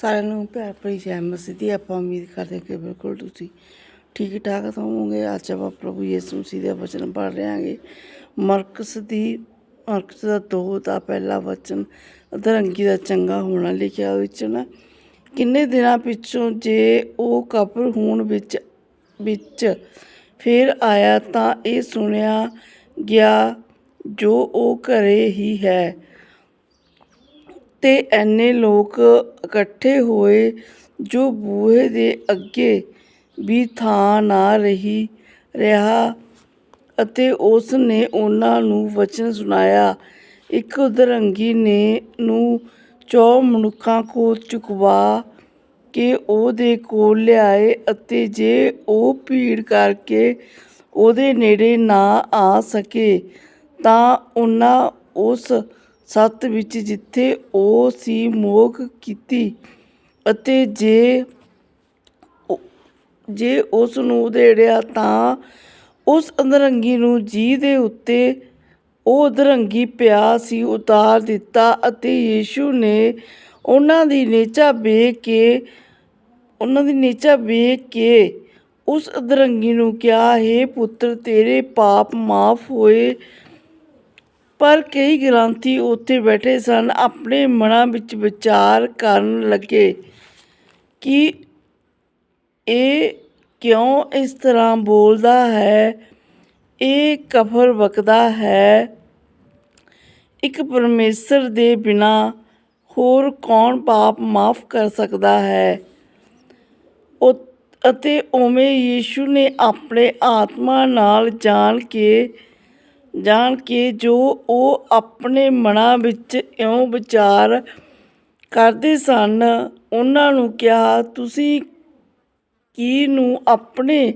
ਸਾਰਿਆਂ ਨੂੰ ਪਿਆਰ ਭਰੀ ਜੈ ਮਸੀਹ ਦੀ। ਆਪਾਂ ਉਮੀਦ ਕਰਦੇ ਹਾਂ ਕਿ ਬਿਲਕੁਲ ਤੁਸੀਂ ਠੀਕ ਠਾਕ ਹੋਵੋਗੇ। ਅੱਜ ਆਪਾਂ ਪ੍ਰਭੂ ਯਿਸੂ ਮਸੀਹ ਦੇ ਵਚਨ ਪੜ੍ਹ ਰਹੇ ਹਾਂਗੇ ਮਰਕਸ ਦੀ ਮਰਕਸ ਦਾ ਦੋ ਦਾ ਪਹਿਲਾ ਵਚਨ ਅਧਰੰਗੀ ਦਾ ਚੰਗਾ ਹੋਣਾ ਲਿਖਿਆ ਵਿੱਚ ਨਾ, ਕਿੰਨੇ ਦਿਨਾਂ ਪਿੱਛੋਂ ਜੇ ਉਹ ਕਬਰ ਹੋਣ ਵਿੱਚ ਵਿੱਚ ਫਿਰ ਆਇਆ ਤਾਂ ਇਹ ਸੁਣਿਆ ਗਿਆ ਜੋ ਉਹ ਘਰੇ ਹੀ ਹੈ। ਤੇ ਐਨੇ ਲੋਕ ਇਕੱਠੇ ਹੋਏ ਜੋ ਬੂਹੇ ਦੇ ਅੱਗੇ ਵੀ ਥਾਂ ਨਾ ਰਹੀ, ਰਿਹਾ ਅਤੇ ਉਸ ਨੇ ਉਹਨਾਂ ਨੂੰ ਵਚਨ ਸੁਣਾਇਆ। ਇੱਕ ਉਦਰੰਗੀ ਨੇ ਨੂੰ ਚੌ ਮਨੁੱਖਾਂ ਕੋਲ ਚੁਕਵਾ ਕੇ ਉਹਦੇ ਕੋਲ ਲਿਆਏ ਅਤੇ ਜੇ ਉਹ ਭੀੜ ਕਰਕੇ ਉਹਦੇ ਨੇੜੇ ਨਾ ਆ ਸਕੇ ਤਾਂ ਉਹਨਾਂ ਉਸ ਸੱਤ ਵਿੱਚ ਜਿੱਥੇ ਉਹ ਸੀ ਮੋਖ ਕੀਤੀ ਅਤੇ ਜੇ ਜੇ ਉਸ ਨੂੰ ਉਧੇੜਿਆ ਤਾਂ ਉਸ ਅਧਰੰਗੀ ਨੂੰ ਜੀ ਦੇ ਉੱਤੇ ਉਹ ਅਧਰੰਗੀ ਪਿਆ ਸੀ ਉਤਾਰ ਦਿੱਤਾ ਅਤੇ ਯੀਸ਼ੂ ਨੇ ਉਹਨਾਂ ਦੀ ਨੇਚਾ ਵੇਖ ਕੇ, ਉਹਨਾਂ ਦੀ ਨੇਚਾ ਵੇਖ ਕੇ ਉਸ ਅਧਰੰਗੀ ਨੂੰ ਕਿਹਾ, ਹੈ ਪੁੱਤਰ, ਤੇਰੇ ਪਾਪ ਮਾਫ ਹੋਏ ਪਰ ਕਈ ਗ੍ਰੰਥੀ ਉੱਥੇ ਬੈਠੇ ਸਨ, ਆਪਣੇ ਮਨਾਂ ਵਿੱਚ ਵਿਚਾਰ ਕਰਨ ਲੱਗੇ ਕਿ ਇਹ ਕਿਉਂ ਇਸ ਤਰ੍ਹਾਂ ਬੋਲਦਾ ਹੈ? ਇਹ ਕਫਰ ਵਕਦਾ ਹੈ। ਇੱਕ ਪਰਮੇਸ਼ਰ ਦੇ ਬਿਨਾ ਹੋਰ ਕੌਣ ਪਾਪ ਮਾਫ ਕਰ ਸਕਦਾ ਹੈ? ਉਹ ਅਤੇ ਉਵੇਂ ਯੀਸ਼ੂ ਨੇ ਆਪਣੇ ਆਤਮਾ ਨਾਲ ਜਾਣ ਕੇ ਜਾਣ ਕੇ ਜੋ ਉਹ ਆਪਣੇ ਮਨਾਂ ਵਿੱਚ ਇਉਂ ਵਿਚਾਰ ਕਰਦੇ ਸਨ, ਉਹਨਾਂ ਨੂੰ ਕਿਹਾ, ਤੁਸੀਂ ਕੀ ਨੂੰ ਆਪਣੇ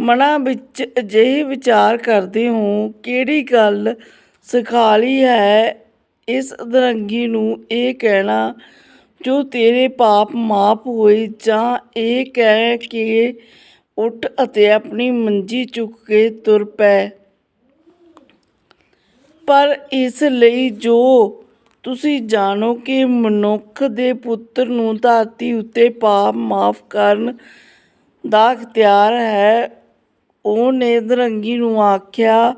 ਮਨਾਂ ਵਿੱਚ ਅਜਿਹੇ ਵਿਚਾਰ ਕਰਦੇ ਹੋ? ਕਿਹੜੀ ਗੱਲ ਸਿਖਾ ਹੈ? ਇਸ ਅਧਰੰਗੀ ਨੂੰ ਇਹ ਕਹਿਣਾ ਜੋ ਤੇਰੇ ਪਾਪ ਮਾਫ ਹੋਏ ਜਾਂ ਇਹ ਕਹਿ ਕੇ ਉੱਠ ਅਤੇ ਆਪਣੀ ਮੰਜੀ ਚੁੱਕ ਕੇ ਤੁਰ ਪੈ। ਪਰ ਇਸ ਲਈ ਜੋ ਤੁਸੀਂ ਜਾਣੋ ਕਿ ਮਨੁੱਖ ਦੇ ਪੁੱਤਰ ਨੂੰ ਧਰਤੀ ਉੱਤੇ ਪਾਪ ਮਾਫ ਕਰਨ ਦਾ ਅਖਤਿਆਰ ਹੈ ਉਹਨੇ ਦਰੰਗੀ ਨੂੰ ਆਖਿਆ,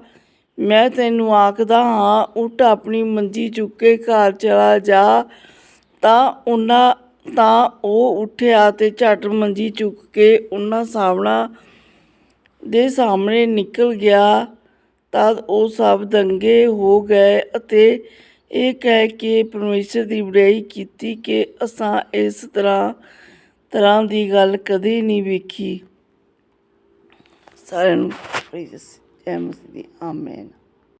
ਮੈਂ ਤੈਨੂੰ ਆਖਦਾ ਹਾਂ, ਉੱਠ ਆਪਣੀ ਮੰਜੀ ਚੁੱਕ ਕੇ ਘਰ ਚਲਾ ਜਾ। ਤਾਂ ਉਹਨਾਂ, ਤਾਂ ਉਹ ਉੱਠਿਆ ਤੇ ਝਟ ਮੰਜੀ ਚੁੱਕ ਕੇ ਉਹਨਾਂ ਸਾਹਮਣਾ, ਦੇ ਸਾਹਮਣੇ ਨਿਕਲ ਗਿਆ। ਤਦ ਉਹ ਸਭ ਦੰਗੇ ਹੋ ਗਏ ਅਤੇ ਇਹ ਕਹਿ ਕੇ ਪਰਮੇਸ਼ਰ ਦੀ ਵਡਿਆਈ ਕੀਤੀ ਕਿ ਅਸਾਂ ਇਸ ਤਰ੍ਹਾਂ ਤਰ੍ਹਾਂ ਦੀ ਗੱਲ ਕਦੇ ਨਹੀਂ ਵੇਖੀ। ਸਾਰਿਆਂ ਨੂੰ ਪ੍ਰੀਸ ਜੈ ਮਸੀਹ ਆਮੇਨ